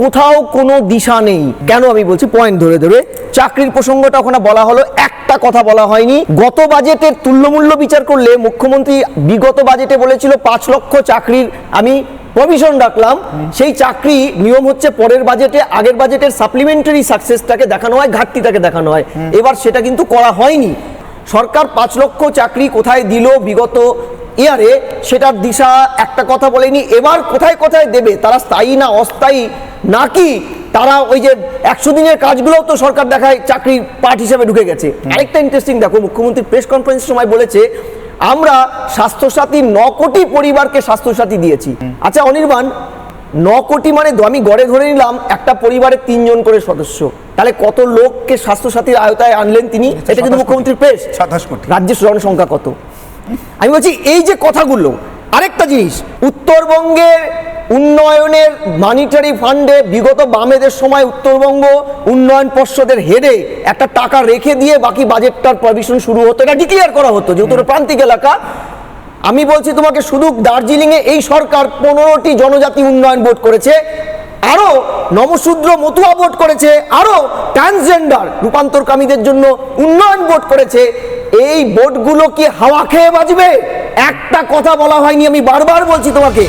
কোথাও কোনো দিশা নেই। কেন আমি বলছি? পয়েন্ট ধরে ধরে। চাকরির প্রসঙ্গটা ওখানে বলা হলো একটা কথা বলা হয়নি। গত বাজেটের তুল্যমূল্য বিচার করলে মুখ্যমন্ত্রী বিগত বাজেটে বলেছিল পাঁচ লক্ষ চাকরির আমি প্রভিশন রাখলাম। সেই চাকরি নিয়ম হচ্ছে পরের বাজেটে আগের বাজেটের সাপ্লিমেন্টারি সাকসেসটাকে দেখানো হয় ঘাটতিটাকে দেখানো হয়। এবার সেটা কিন্তু করা হয়নি। সরকার পাঁচ লক্ষ চাকরি কোথায় দিল বিগত ইয়ারে সেটার দিশা একটা কথা বলেনি। এবার কোথায় কোথায় দেবে? তারা স্থায়ী না অস্থায়ী? নাকি তারা ওই যে একশো দিনের কাজগুলোও তো সরকার দেখায় চাকরি পার্ট হিসেবে ঢুকে গেছে? আরেকটা ইন্টারেস্টিং দেখো মুখ্যমন্ত্রী প্রেস কনফারেন্সের সময় বলেছে আমরা স্বাস্থ্যসাথী ন কোটি পরিবারকে স্বাস্থ্যসাথী দিয়েছি। আচ্ছা অনির্বাণ ন কোটি মানে আমি গড়ে ধরে নিলাম একটা পরিবারের তিনজন করে সদস্য। তাহলে কত লোককে স্বাস্থ্যসাথীর আয়তায় আনলেন তিনি? এটা কিন্তু 27 মুখ্যমন্ত্রীর প্রেস সাতাশ কোটি। রাজ্যের জনসংখ্যা কত? আমি বলছি, এই যে কথাগুলো, আরেকটা জিনিস উত্তরবঙ্গের উন্নয়নের মানিটারি ফান্ডে বিগত বামেদের সময় উত্তরবঙ্গ উন্নয়ন পর্ষদের হেডে একটা টাকা রেখে দিয়ে বাকি বাজেটটার প্রভিশন শুরু হতো। এটা ডিক্লিয়ার করা হতো, যেহেতু প্রান্তিক এলাকা। আমি বলছি, তোমাকে শুধু দার্জিলিংয়ে এই সরকার পনেরোটি জনজাতি উন্নয়ন বোর্ড করেছে, আরও নমশূদ্র মতুয়া বোর্ড করেছে, আরও ট্রান্সজেন্ডার রূপান্তরকামীদের জন্য উন্নয়ন বোর্ড করেছে এই বোটগুলো কি হাওয়া খেয়ে বাঁচবে একটা কথা বলা হয়নি আমি বারবার বলছি তোমাকে।